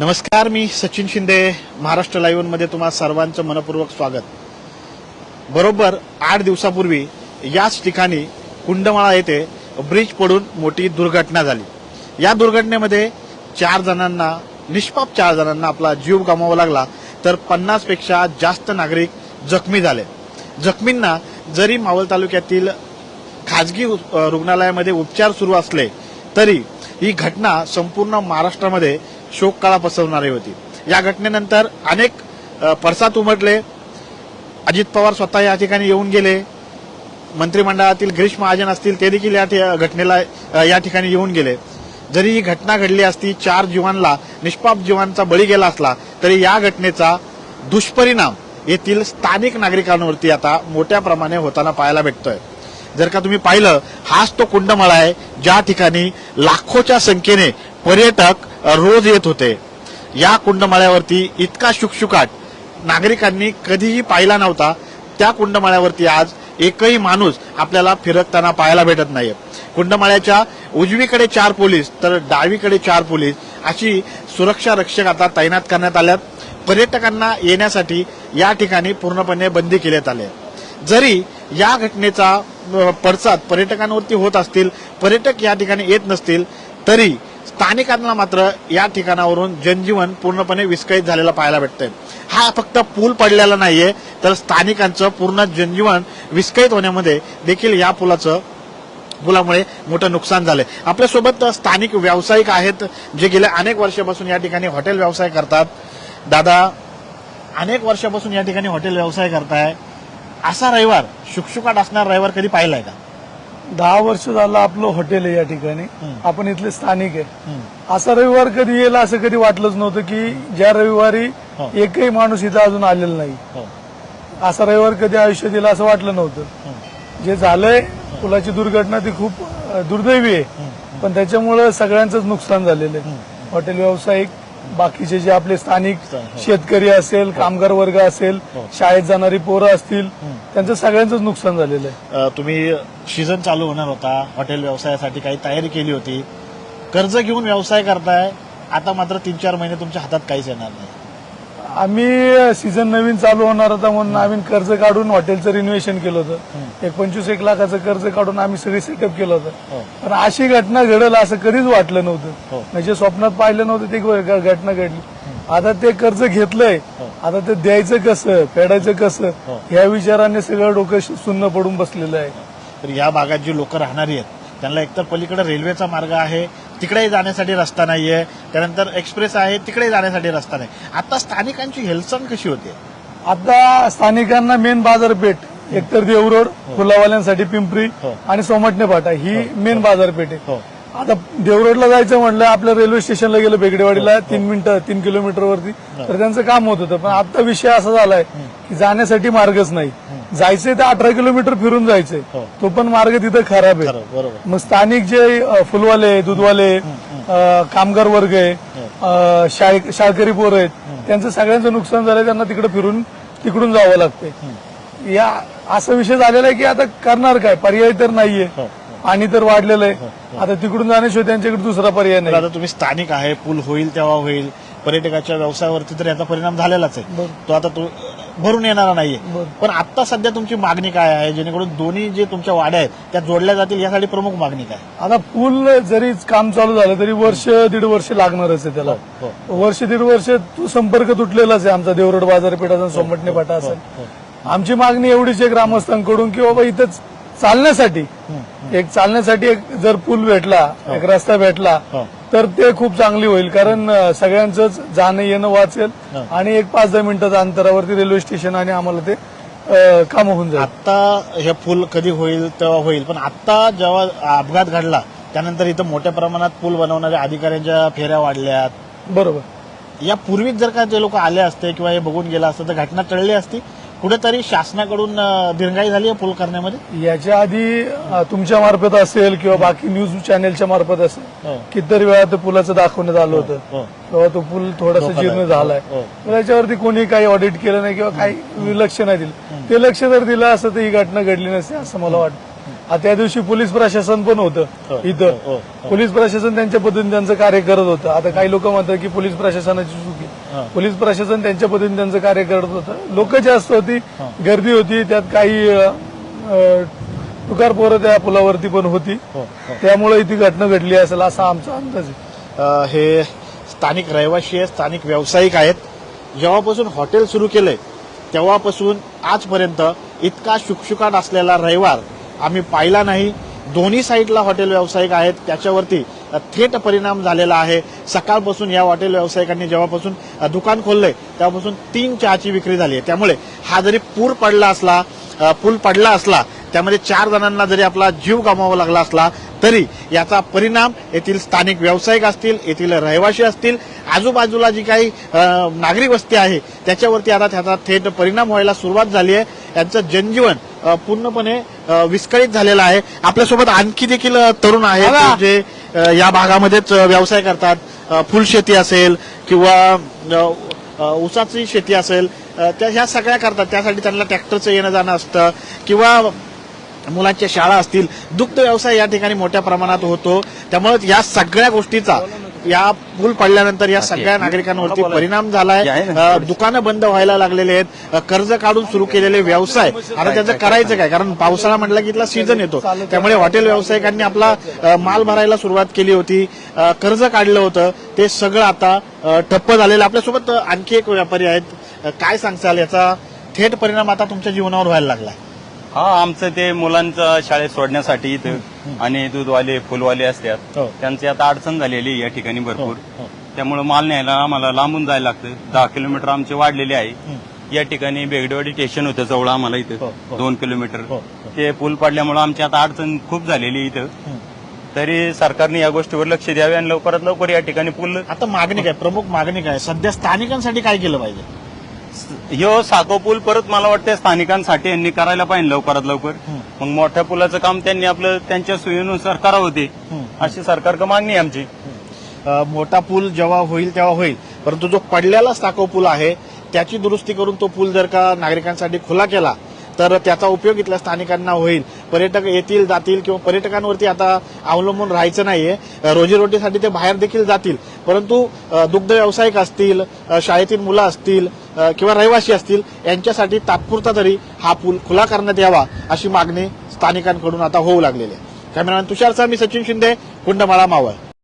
नमस्कार मी सचिन शिंदे महाराष्ट्र लाईव्हमध्ये तुम्हा सर्वांचं मनपूर्वक स्वागत. बरोबर आठ दिवसापूर्वी याच ठिकाणी कुंडमाळा येथे ब्रिज पडून मोठी दुर्घटना झाली. या दुर्घटनेमध्ये चार जणांना निष्पाप चार जणांना आपला जीव गमावा लागला तर पन्नासपेक्षा जास्त नागरिक जखमी झाले. जखमींना जरी मावळ तालुक्यातील खाजगी उ- रुग्णालयामध्ये उपचार सुरू असले तरी ही घटना संपूर्ण महाराष्ट्रामध्ये शोककाळा पसरवणारी होती. या घटनेनंतर अनेक फरसात उमटले. अजित पवार स्वतः या ठिकाणी येऊन गेले. मंत्रिमंडळातील गिरीश महाजन असतील ते देखील या घटनेला या ठिकाणी येऊन गेले. जरी ही घटना घडली असती चार जीवांना निष्पाप जीवांचा बळी गेला असला तरी या घटनेचा दुष्परिणाम येथील स्थानिक नागरिकांवरती आता मोठ्या प्रमाणे होताना पाहायला भेटतोय. जर का तुम्ही पाहिलं हाच तो कुंडमळा आहे ज्या ठिकाणी लाखोच्या संख्येने पर्यटक रोज येत होते. या कुंडमाळ्यावरती इतका शुकशुकाट. नागरिकांनी कधीही पाहिला नव्हता. त्या कुंडमाळ्यावरती आज एकही माणूस आपल्याला फिरकताना पाहायला भेटत नाहीये. कुंडमाळ्याच्या उजवीकडे चार पोलीस तर डावीकडे चार पोलीस अशी सुरक्षा रक्षक आता तैनात करण्यात आल्यात. पर्यटकांना येण्यासाठी या ठिकाणी पूर्णपणे बंदी केल्यात आले. जरी या घटनेचा पडसाद पर्यटकांवरती होत असतील पर्यटक या ठिकाणी येत नसतील तरी स्थानिकांना मात्र या ठिकाणावरून जनजीवन पूर्णपणे विस्कळीत झालेलं पाहायला भेटतंय. हा फक्त पूल पडलेला नाहीये तर स्थानिकांचं पूर्ण जनजीवन विस्कळीत होण्यामध्ये देखील या पुलाचं पुलामुळे मोठं नुकसान झालंय. आपल्यासोबत स्थानिक व्यावसायिक आहेत जे गेल्या अनेक वर्षापासून या ठिकाणी हॉटेल व्यवसाय करतात. दादा अनेक वर्षापासून या ठिकाणी हॉटेल व्यवसाय करताय. असा रविवार शुकशुकाट असणारा रविवार कधी पाहिलाय का? दहा वर्ष झालं आपलं हॉटेल आहे या ठिकाणी. आपण इथले स्थानिक आहे. असा रविवार कधी येईल असं कधी वाटलंच नव्हतं की ज्या रविवारी हो. एकही माणूस इथं अजून आलेला नाही. हो. असा रविवार कधी आयुष्यात येईल असं वाटलं नव्हतं. जे झालंय पुलाची दुर्घटना ती खूप दुर्दैवी आहे. पण त्याच्यामुळं सगळ्यांचंच नुकसान झालेलं आहे. हॉटेल व्यावसायिक बाकीचे जे आपले स्थानिक हो. शेतकरी असेल कामगार वर्ग असेल हो. शाळेत जाणारी पोरं असतील त्यांचं सगळ्यांचंच नुकसान झालेलं आहे. तुम्ही सीझन चालू होणार होता हॉटेल व्यवसायासाठी काही तयारी केली होती. कर्ज घेऊन व्यवसाय करताय आता मात्र तीन चार महिने तुमच्या हातात काहीच येणार नाही. आम्ही सीझन नवीन चालू होणार होता म्हणून आम्ही कर्ज काढून हॉटेलचं रिनोव्हेशन केलं होतं. एक पंचवीस एक लाखाचं कर्ज काढून आम्ही सगळी सेटअप केलं होतं. हो. पण अशी घटना घडेल असं कधीच वाटलं नव्हतं. हो. म्हणजे स्वप्नात पाहिलं नव्हतं ती घटना घडली. आता ते कर्ज घेतलंय. आता ते द्यायचं कसं फेडायचं कसं हो. ह्या विचाराने सगळं डोकं सुन्न पडून बसलेलं आहे. तर या भागात जी लोक राहणारी आहेत त्यांना एकतर पलीकडे रेल्वेचा मार्ग आहे तिकडे जाण्यासाठी रस्ता नाहीये. त्यानंतर एक्सप्रेस आहे तिकडे जाण्यासाठी रस्ता नाही. आता स्थानिकांची हेलसण कशी होते? आता स्थानिकांना मेन बाजारपेठ एकतर देवरोड फुलावाल्यांसाठी पिंपरी हो. आणि सोमटणे फाटा ही मेन बाजारपेठ आहे. हो. आता देवरोडला जायचं म्हटलं आपल्या रेल्वे स्टेशनला गेलं बेगडेवाडीला तीन मिनिटं तीन किलोमीटर वरती. तर त्यांचं काम होत होतं. पण आता विषय असा झालाय की जाण्यासाठी मार्गच नाही. जायचंय तर अठरा किलोमीटर फिरून जायचंय. हो. तो पण मार्ग तिथं खराब आहे. मग स्थानिक जे फुलवाले दूधवाले कामगार वर्ग आहे शाळकरी पोरं आहेत त्यांचं सगळ्यांचं नुकसान झालंय त्यांना तिकडे फिरून तिकडून जावं लागतंय. या असा विषय झालेला आहे की आता करणार काय? पर्याय तर नाहीये. हो, आणि तर वाढलेलं आहे. आता तिकडून जाण्याशिवाय त्यांच्याकडे दुसरा पर्याय नाही. आता तुम्ही स्थानिक आहे पूल होईल तेव्हा होईल. पर्यटकाच्या व्यवसायावरती तर याचा परिणाम झालेलाच आहे. तो आता तो भरून येणारा नाहीये. पण आता सध्या तुमची मागणी काय आहे? जेणेकरून दोन्ही जे तुमच्या वाड्या आहेत त्या जोडल्या जातील यासाठी प्रमुख मागणी काय? आता पूल जरी काम चालू झालं तरी वर्ष दीड वर्ष लागणारच आहे त्याला. हो वर्ष दीड वर्ष तो संपर्क तुटलेलाच आहे. आमचा देवरोड बाजारपेठाचा सोमटणे फाटा हो, असेल आमची मागणी एवढीच आहे ग्रामस्थांकडून की बाबा इथं चालण्यासाठी. एक चालण्यासाठी एक जर पूल भेटला एक रस्ता भेटला हो. तर ते खूप चांगली होईल. कारण सगळ्यांचंच जाणं येणं वाचेल हो. आणि एक पाच दहा मिनिटाच्या अंतरावरती रेल्वे स्टेशन आणि आम्हाला ते काम होऊन जाईल. आता हे पूल कधी होईल तेव्हा होईल. पण आता जेव्हा अपघात घडला त्यानंतर इथं मोठ्या प्रमाणात पूल बनवणाऱ्या अधिकाऱ्यांच्या फेऱ्या वाढल्यात. बरोबर. या पूर्वीच जर का ते लोक आले असते किंवा हे बघून गेला असतं तर घटना टळली असती. कुठेतरी शासनाकडून दिरंगाई झाली आहे पूल करण्यामध्ये याच्या आधी तुमच्या मार्फत असेल किंवा बाकी न्यूज चॅनेलच्या मार्फत असेल हो. कितीतरी वेळा ते पुलाचं दाखवण्यात आलं होतं हो. किंवा तो पूल थोडासा. जीर्ण झालाय हो. तर याच्यावरती कोणी काही ऑडिट केलं नाही किंवा काही लक्ष नाही दिलं ते लक्ष जर दिलं असतं तर ही घटना घडली नसती असं मला वाटतं त्या दिवशी पोलीस प्रशासन पण हो, होतं हो, इथं हो. पोलीस प्रशासन त्यांच्या पद्धतीने त्यांचं कार्य करत होतं आता काही लोक म्हणतात की पोलीस प्रशासनाची चुकी हा. पोलीस प्रशासन त्यांच्या पद्धतीने त्यांचं कार्य करत होतं. लोक जास्त होती गर्दी होती त्यात काही टुकार पोरं त्या पुलावरती पण होती. हो, हो. त्यामुळे ती घटना घडली असेल असा आमचा अंदाज आहे. हे स्थानिक रहिवासी आहेत स्थानिक व्यावसायिक आहेत. जेव्हापासून हॉटेल सुरू केलंय तेव्हापासून आजपर्यंत इतका शुकशुकाट असलेला रविवार आम्ही पाहिला नाही. दोन्ही साईडला हॉटेल व्यावसायिक आहेत. त्याच्यावरती थेट परिणाम झालेला आहे. सकाळपासून या हॉटेल व्यावसायिकांनी जेव्हापासून दुकान खोललंय तेव्हापासून तीन चहाची विक्री झाली आहे. त्यामुळे हा जरी पूर पडला असला पूल पडला असला त्यामध्ये चार जणांना जरी आपला जीव गमावा लागला असला तरी याचा परिणाम येथील स्थानिक व्यावसायिक असतील येथील रहिवासी असतील आजूबाजूला जी काही नागरिक वस्ती आहे त्याच्यावरती आता त्याचा थेट परिणाम व्हायला सुरुवात झाली आहे. यांचं जनजीवन पूर्णपणे विस्कळीत झालेलं आहे. आपल्यासोबत आणखी देखील तरुण आहेत जे या भागामध्येच व्यवसाय करतात. फुलशेती असेल किंवा ऊसाची शेती असेल त्या ह्या सगळ्या करतात. त्यासाठी त्यांना ट्रॅक्टरचं येणं जाणं असतं. किंवा मुलांच्या शाळा असतील दुग्ध व्यवसाय या ठिकाणी मोठ्या प्रमाणात होतो. त्यामुळे या सगळ्या गोष्टीचा या पूल पडल्यानंतर या सगळ्या नागरिकांवरती परिणाम झालाय. दुकानं बंद व्हायला लागलेले आहेत. कर्ज काढून सुरू केलेले व्यवसाय आता त्याचं करायचं काय? कारण पावसाळा म्हटलं की इथला सीझन येतो. त्यामुळे हॉटेल व्यावसायिकांनी आपला माल भरायला सुरुवात केली होती. कर्ज काढलं होतं. ते सगळं आता ठप्प झालेलं. आपल्यासोबत आणखी एक व्यापारी आहेत. काय सांगचाल याचा थेट परिणाम आता तुमच्या जीवनावर व्हायला लागलाय. हा आमचं ते मुलांचं शाळेत सोडण्यासाठी इथं आणि दूधवाले फुलवाले असतात. हो. त्यांची आता अडचण झालेली आहे या ठिकाणी भरपूर. त्यामुळे माल न्यायला आम्हाला लांबून जायला लागतं. दहा किलोमीटर आमचे वाढलेले आहे. या ठिकाणी बेगडेवाडी स्टेशन होतं जवळ आम्हाला हो, इथं. हो. दोन किलोमीटर. हो, ते पूल पडल्यामुळे आमची आता अडचण खूप झालेली आहे इथं. तरी सरकारने या गोष्टीवर लक्ष द्यावे आणि लवकरात लवकर या ठिकाणी पूल आता मागणी काय? प्रमुख मागणी काय? सध्या स्थानिकांसाठी काय केलं पाहिजे? ह्यो साखो पूल परत मला वाटतं स्थानिकांसाठी यांनी करायला पाहिजे लवकरात लवकर. मग मोठ्या पुलाचं काम त्यांनी आपलं त्यांच्या सोयीनुसार करावं ते. अशी सरकारकडे मागणी आहे आमची. अ, मोठा पूल जेव्हा होईल तेव्हा होईल. परंतु जो पडलेला साखो पूल आहे त्याची दुरुस्ती करून तो पूल जर का नागरिकांसाठी खुला केला तर त्याचा उपयोग इथल्या स्थानिकांना होईल. पर्यटक येतील जातील किंवा पर्यटकांवरती आता अवलंबून राहायचं नाहीये. अ, रोजीरोटीसाठी ते बाहेर देखील जातील. परंतु दुग्ध व्यावसायिक असतील शाळेतील मुलं असतील किंवा रहिवासी असतील यांच्यासाठी तात्पुरता तरी हा पूल खुला करण्यात यावा अशी मागणी स्थानिकांकडून आता होऊ लागलेली आहे. कॅमेरामॅन तुषारचा मी सचिन शिंदे कुंडमाळा मावळ.